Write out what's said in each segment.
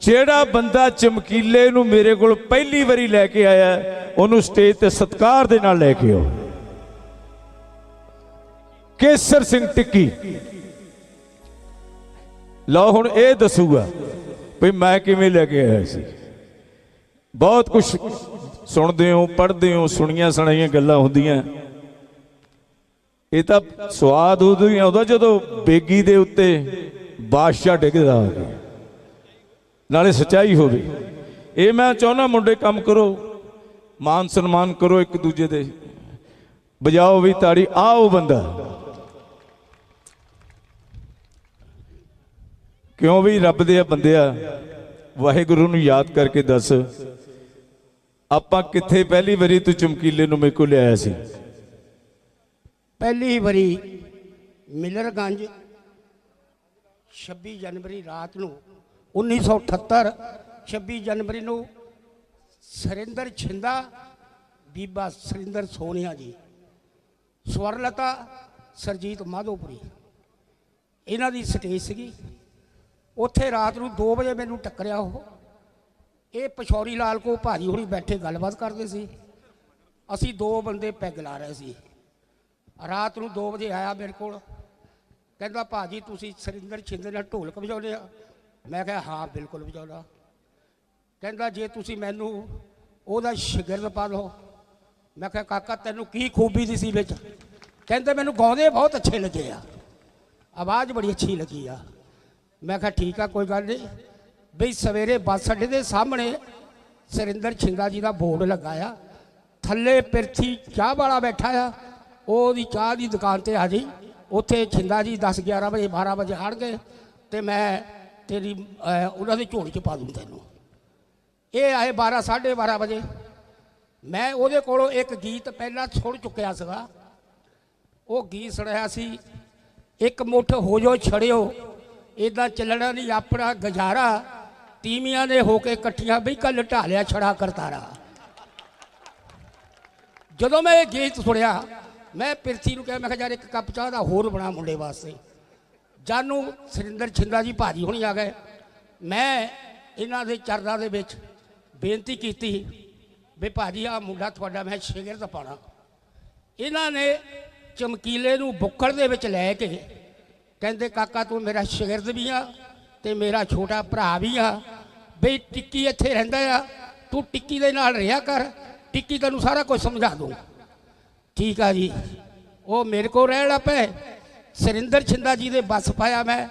ਜਿਹੜਾ ਬੰਦਾ ਚਮਕੀਲੇ ਨੂੰ ਮੇਰੇ ਕੋਲ ਪਹਿਲੀ ਵਾਰੀ ਲੈ ਕੇ ਆਇਆ ਉਹਨੂੰ ਸਟੇਜ ਤੇ ਸਤਿਕਾਰ ਦੇ ਨਾਲ ਲੈ ਕੇ ਆਓ। ਕੇਸਰ ਸਿੰਘ ਟਿੱਕੀ। ਲਓ ਹੁਣ ਇਹ ਦੱਸੂਗਾ ਵੀ ਮੈਂ ਕਿਵੇਂ ਲੈ ਕੇ ਆਇਆ ਸੀ। ਬਹੁਤ ਕੁਝ ਸੁਣਦੇ ਹੋ, ਪੜ੍ਹਦੇ ਹੋ, ਸੁਣੀਆਂ ਸੁਣਾਈਆਂ ਗੱਲਾਂ ਹੁੰਦੀਆਂ। ਇਹ ਤਾਂ ਸਵਾਦ ਉਦੋਂ ਹੀ ਆਉਂਦਾ ਜਦੋਂ ਬੇਗੀ ਦੇ ਉੱਤੇ ਬਾਦਸ਼ਾਹ ਡਿੱਗਦਾ ਹੋਵੇ ਨਾਲੇ ਸਚਾਈ ਹੋਵੇ। ਇਹ ਮੈਂ ਚਾਹੁੰਦਾ ਮੁੰਡੇ ਕੰਮ ਕਰੋ, ਮਾਨ ਸਨਮਾਨ ਕਰੋ ਇੱਕ ਦੂਜੇ ਦੇ। ਬਜਾਓ ਵੀ ਤਾੜੀ, ਆਓ ਬੰਦਾ। ਕਿਉਂ ਵੀ ਰੱਬ ਦੇ ਬੰਦਿਆ ਵਾਹਿਗੁਰੂ ਨੂੰ ਯਾਦ ਕਰਕੇ ਦੱਸ। ਆਪਾਂ ਕਿੱਥੇ ਪਹਿਲੀ ਵਾਰੀ ਤੂੰ ਚਮਕੀਲੇ ਨੂੰ ਮੇਰੇ ਕੋਲ ਲਿਆਇਆ ਸੀ? ਪਹਿਲੀ ਵਾਰੀ ਮਿਲਰਗੰਜ 26 ਜਨਵਰੀ ਰਾਤ ਨੂੰ 1978 26 ਜਨਵਰੀ ਨੂੰ ਸਰਿੰਦਰ ਛਿੰਦਾ, ਬੀਬਾ ਸਰਿੰਦਰ ਸੋਨੀਆ ਜੀ, ਸਵਰਲਤਾ ਸਰਜੀਤ ਮਾਧੋਪੁਰੀ। ਇਹਨਾਂ ਦੀ ਸਟੇਜ ਸੀਗੀ। ਉੱਥੇ ਰਾਤ ਨੂੰ 2 ਵਜੇ ਮੈਨੂੰ ਟੱਕਰਿਆ ਉਹ। ਇਹ ਪਛੌਰੀ ਲਾਲ ਕੋ ਭਾਜੀ ਹੁਣੀ ਬੈਠੇ ਗੱਲਬਾਤ ਕਰਦੇ ਸੀ। ਅਸੀਂ ਦੋ ਬੰਦੇ ਪੈਗ ਲਾ ਰਹੇ ਸੀ। ਰਾਤ ਨੂੰ 2 ਵਜੇ ਆਇਆ ਮੇਰੇ ਕੋਲ। ਕਹਿੰਦਾ, ਭਾਜੀ, ਤੁਸੀਂ ਸਰਿੰਦਰ ਛਿੰਦੇ ਨਾਲ ਢੋਲਕ ਵਜਾਉਂਦੇ ਆ। ਮੈਂ ਕਿਹਾ, ਹਾਂ, ਬਿਲਕੁਲ ਵਜਾਉਂਦਾ ਕਹਿੰਦਾ, ਜੇ ਤੁਸੀਂ ਮੈਨੂੰ ਉਹਦਾ ਸ਼ਾਗਿਰਦ ਪਾ ਲਓ ਮੈਂ ਕਿਹਾ, ਕਾਕਾ, ਤੈਨੂੰ ਕੀ ਖੂਬੀ ਦੀ ਸੀ ਵਿੱਚ? ਕਹਿੰਦੇ, ਮੈਨੂੰ ਗਾਉਂਦੇ ਬਹੁਤ ਅੱਛੇ ਲੱਗੇ ਆ। ਆਵਾਜ਼ ਬੜੀ ਅੱਛੀ ਲੱਗੀ ਆ। ਮੈਂ ਕਿਹਾ, ਠੀਕ ਆ, ਕੋਈ ਗੱਲ ਨਹੀਂ। ਬਈ, ਸਵੇਰੇ ਬੱਸ ਅੱਡੇ ਦੇ ਸਾਹਮਣੇ ਸਰਿੰਦਰ ਛਿੰਦਾ ਜੀ ਦਾ ਬੋਰਡ ਲੱਗਾ ਆ। ਥੱਲੇ ਪਿਰਥੀ ਚਾਹ ਵਾਲਾ ਬੈਠਾ ਆ। ਉਹ ਉਹਦੀ ਚਾਹ ਦੀ ਦੁਕਾਨ ਤੇ ਆ ਜੀ। ਉੱਥੇ ਛਿੰਦਾ ਜੀ 10 11 ਵਜੇ 12 ਵਜੇ ਆਣਗੇ ਤੇ ਮੈਂ ਤੇਰੀ ਉਹਨਾਂ ਦੀ ਝੋਲੀ 'ਚ ਪਾ ਦੂੰ ਤੈਨੂੰ। ਇਹ ਆਏ 12 12:30 ਵਜੇ। ਮੈਂ ਉਹਦੇ ਕੋਲੋਂ ਇੱਕ ਗੀਤ ਪਹਿਲਾਂ ਸੁਣ ਚੁੱਕਿਆ ਸੀਗਾ। ਉਹ ਗੀਤ ਸੁਣਿਆ ਸੀ, ਇੱਕ ਮੁੱਠ ਹੋ ਜੋ ਛੜਿਓ ਇਦਾਂ ਚੱਲਣਾ ਨਹੀਂ ਆਪਣਾ ਗਜ਼ਾਰਾ। ਤੀਵੀਆਂ ਦੇ ਹੋ ਕੇ ਇਕੱਠੀਆਂ ਬਈ ਕੱਲ ਢਾਲਿਆ ਛੜਾ ਕਰਤਾਰਾ। ਜਦੋਂ ਮੈਂ ਇਹ ਗੀਤ ਸੁਣਿਆ, ਮੈਂ ਪਿਰਥੀ ਨੂੰ ਕਿਹਾ, ਮੈਂ ਕਿਹਾ, ਯਾਰ ਇੱਕ ਕੱਪ ਚਾਹ ਦਾ ਹੋਰ ਬਣਾ ਮੁੰਡੇ ਵਾਸਤੇ। ਜਾਨੂੰ ਸਰਿੰਦਰ ਛਿੰਦਾ ਜੀ ਭਾਜੀ ਹੁਣੀ ਆ ਗਏ। ਮੈਂ ਇਹਨਾਂ ਦੇ ਚਰਨਾਂ ਦੇ ਵਿੱਚ ਬੇਨਤੀ ਕੀਤੀ ਵੀ ਭਾਜੀ ਆ ਮੁੰਡਾ ਤੁਹਾਡਾ ਮੈਂ ਸ਼ਾਗਿਰਦ ਪਾਣਾ ਇਹਨਾਂ ਨੇ ਚਮਕੀਲੇ ਨੂੰ ਬੁੱਕਲ ਦੇ ਵਿੱਚ ਲੈ ਕੇ ਕਹਿੰਦੇ, ਕਾਕਾ, ਤੂੰ ਮੇਰਾ ਸ਼ਾਗਿਰਦ ਵੀ ਆ ਤੇ ਮੇਰਾ ਛੋਟਾ ਭਰਾ ਵੀ ਆ। ਬਈ ਟਿੱਕੀ ਇੱਥੇ ਰਹਿੰਦਾ ਆ, ਤੂੰ ਟਿੱਕੀ ਦੇ ਨਾਲ ਰਿਹਾ ਕਰ, ਟਿੱਕੀ ਤੈਨੂੰ ਸਾਰਾ ਕੁਝ ਸਮਝਾ ਦੂੰ। ਠੀਕ ਆ ਜੀ। ਉਹ ਮੇਰੇ ਕੋਲ ਰਹਿਣ ਲੱਗ ਪਏ। ਸਰਿੰਦਰ ਛਿੰਦਾ ਜੀ ਦੇ ਬੱਸ ਪਾਇਆ ਮੈਂ।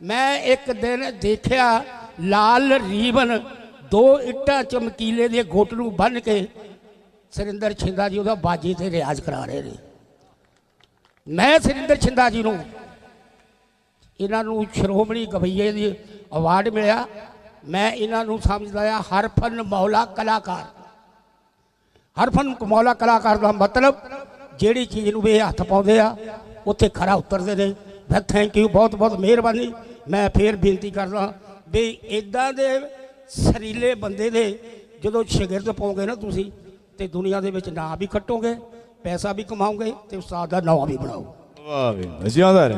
ਮੈਂ ਇੱਕ ਦਿਨ ਦੇਖਿਆ ਲਾਲ ਰੀਵਨ ਦੋ ਇੱਟਾਂ ਚਮਕੀਲੇ ਦੇ ਗੁੱਟ ਨੂੰ ਬੰਨ ਕੇ ਸਰਿੰਦਰ ਛਿੰਦਾ ਜੀ ਉਹਦਾ ਬਾਜੀ ਤੇ ਰਿਆਜ਼ ਕਰਾ ਰਹੇ ਨੇ। ਮੈਂ ਸਰਿੰਦਰ ਛਿੰਦਾ ਜੀ ਨੂੰ ਇਹਨਾਂ ਨੂੰ ਸ਼੍ਰੋਮਣੀ ਗਵਈਏ ਦੀ ਅਵਾਰਡ ਮਿਲਿਆ। ਮੈਂ ਇਹਨਾਂ ਨੂੰ ਸਮਝਦਾ ਆ, ਹਰਫਨ ਮੌਲਾ ਕਲਾਕਾਰ। ਹਰਫਨ ਮੌਲਾ ਕਲਾਕਾਰ ਦਾ ਮਤਲਬ ਜਿਹੜੀ ਚੀਜ਼ ਨੂੰ ਵੀ ਇਹ ਹੱਥ ਪਾਉਂਦੇ ਆ ਉੱਥੇ ਖਰਾ ਉਤਰਦੇ ਨੇ। ਮੈਂ ਥੈਂਕ ਯੂ ਬਹੁਤ ਬਹੁਤ ਮਿਹਰਬਾਨੀ। ਮੈਂ ਫੇਰ ਬੇਨਤੀ ਕਰਦਾ ਵੀ ਇਦਾਂ ਦੇ ਸਰੀਲੇ ਬੰਦੇ ਦੇ ਜਦੋਂ ਸ਼ਾਗਿਰਦ ਪਾਉਂਗੇ ਨਾ ਤੁਸੀਂ, ਤੇ ਦੁਨੀਆ ਦੇ ਵਿੱਚ ਨਾਂ ਵੀ ਖੱਟੋਗੇ, ਪੈਸਾ ਵੀ ਕਮਾਓਗੇ ਤੇ ਉਸਤਾਦ ਦਾ ਨਾਂ ਵੀ ਬਣਾਓ। ਵਾਹ ਵੀ ਜਿਉਂਦਾ ਰਹੇ।